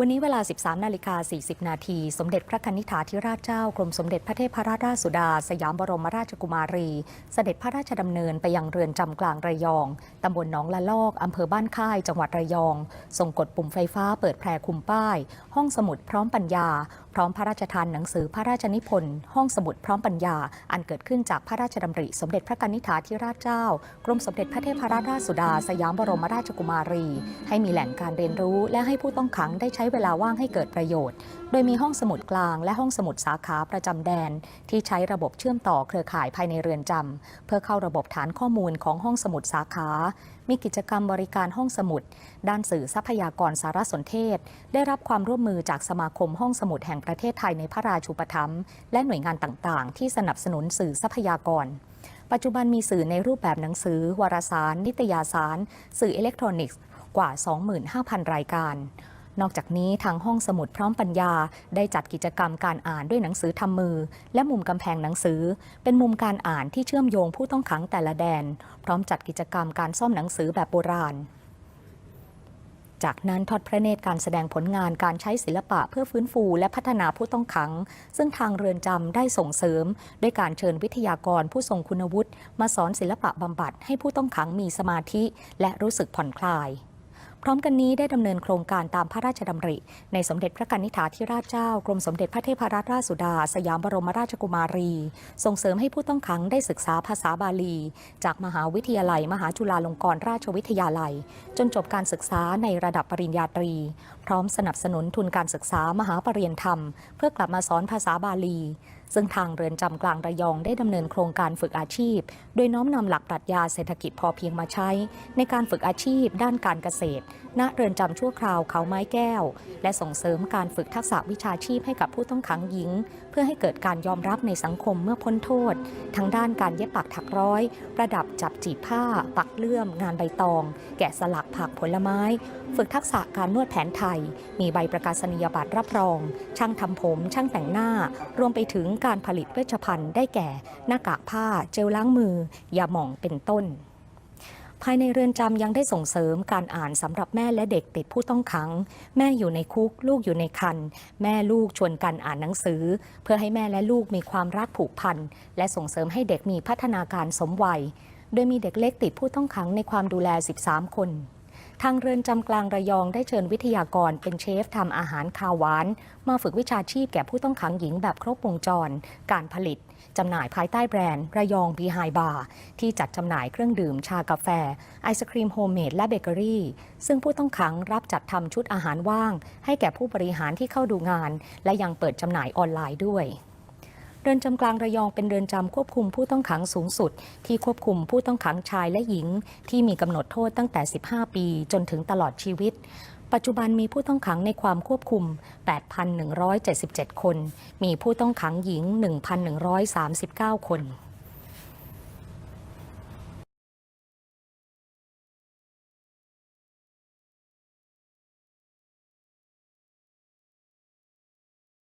วันนี้เวลา 13 นาฬิกา 40 นาที สมเด็จพระนิธิถาธิราชเจ้ากรมสมเด็จพระเทพรัตนราชสุดา สยามบรมราชกุมารี เสด็จพระราชดำเนินไปยังเรือนจำกลางระยอง ตำบลหนองละลอก อำเภอบ้านค่าย จังหวัดระยองส่งกดปุ่มไฟฟ้าเปิดแพรคุมป้าย ห้องสมุดพร้อมปัญญาพร้อมพระราชทานหนังสือพระราชนิพนธ์ห้องสมุดพร้อมปัญญา อันเกิดขึ้นจากพระราชดำริ สมเด็จพระกนิธิถาธิราชเจ้า กรมสมเด็จพระเทพรัตนราชสุดา สยามบรมราชกุมารี ให้มีแหล่งการเรียนรู้ และให้ผู้ต้องขังได้ใช้เวลาว่างให้เกิดประโยชน์ โดยมีห้องสมุดกลางและห้องสมุดสาขาประจำแดน ที่ใช้ระบบเชื่อมต่อเครือข่ายภายในเรือนจำเพื่อเข้าระบบฐานข้อมูลของห้องสมุดสาขา มีกิจกรรมบริการห้องสมุด ด้านสื่อทรัพยากรสารสนเทศ ได้รับความร่วมมือจากสมาคมห้องสมุดแห่งประเทศไทยในพระราชูปถัมภ์และหน่วยงานต่างๆ ที่สนับสนุนสื่อทรัพยากรปัจจุบันมีสื่อในรูปแบบหนังสือ วารสาร นิตยสาร สื่ออิเล็กทรอนิกส์กว่า 25,000 รายการ นอกจากนี้ทางห้องสมุดพร้อมปัญญา ได้จัดกิจกรรมการอ่านด้วยหนังสือทำมือ และมุมกำแพงหนังสือ เป็นมุมการอ่านที่เชื่อมโยงผู้ต้องขังแต่ละแดน พร้อมจัดกิจกรรมการซ่อมหนังสือแบบโบราณ จากนั้นทอดพระเนตรการแสดงผลงานการใช้ศิลปะเพื่อฟื้นฟูและพัฒนาผู้ต้องขัง ซึ่งทางเรือนจำได้ส่งเสริม ด้วยการเชิญวิทยากรผู้ทรงคุณวุฒิมาสอนศิลปะบำบัดให้ผู้ต้องขังมีสมาธิ และรู้สึกผ่อนคลาย พร้อมกันนี้ได้ดำเนินโครงการตามพระราชดำริ ในสมเด็จพระกนิธิถาธิราชเจ้ากรมสมเด็จพระเทพรัตนราชสุดา สยามบรมราชกุมารี ส่งเสริมให้ผู้ต้องขังได้ศึกษาภาษาบาลี จากมหาวิทยาลัย มหาจุฬาลงกรณราชวิทยาลัย จนจบการศึกษาในระดับปริญญาตรี พร้อมสนับสนุนทุนการศึกษามหาปรริญญาธรรม เพื่อกลับมาสอนภาษาบาลี ซึ่งทางเรือนจำกลางระยองได้ดำเนินโครงการฝึกอาชีพ โดยน้อมนำหลักปรัชญาเศรษฐกิจพอเพียงมาใช้ ในการฝึกอาชีพ ด้านการเกษตร ณ เรือนจำชั่วคราวเขาไม้แก้ว และส่งเสริมการฝึกทักษะวิชาชีพให้กับผู้ต้องขังหญิง เพื่อให้เกิดการยอมรับในสังคมเมื่อพ้นโทษ ทั้งด้านการเย็บปักถักร้อย ประดับจับจีบผ้า ปักเลื่อม งานใบตอง แกะสลักผักผลไม้ ฝึกทักษะการนวดแผนไทย มีใบประกาศนียบัตรรับรอง ช่างทำผม ช่างแต่งหน้า รวมไปถึงการผลิตเวชภัณฑ์ได้แก่ หน้ากากผ้า เจลล้างมือ ยาหม่องเป็นต้น ภายในเรือนจำยังได้ส่งเสริมการอ่านสำหรับแม่และเด็กติดผู้ต้องขัง แม่อยู่ในคุก ลูกอยู่ในคัน แม่ลูกชวนกันอ่านหนังสือ เพื่อให้แม่และลูกมีความรักผูกพัน และส่งเสริมให้เด็กมีพัฒนาการสมวัย โดยมีเด็กเล็กติดผู้ต้องขังในความดูแล 13 คน ทางเรือนจำกลางระยองได้เชิญวิทยากรเป็นเชฟทำอาหารคาวหวาน มาฝึกวิชาชีพแก่ผู้ต้องขังหญิงแบบครบวงจร การผลิตจำหน่ายภายใต้แบรนด์ ระยองบีไฮบาร์ที่จัดจำหน่ายเครื่องดื่มชากาแฟ ไอศครีมโฮมเมดและเบเกอรี่ ซึ่งผู้ต้องขังรับจัดทำชุดอาหารว่าง ให้แก่ผู้บริหารที่เข้าดูงาน และยังเปิดจำหน่ายออนไลน์ด้วย เรือนจำกลางระยองเป็นเรือนจำควบคุมผู้ต้องขังสูงสุด ที่ควบคุมผู้ต้องขังชายและหญิง ที่มีกำหนดโทษตั้งแต่ 15 ปีจนถึงตลอดชีวิต ปัจจุบันมีผู้ต้องขังในความควบคุม 8,177 คน มีผู้ต้องขังหญิง 1,139 คน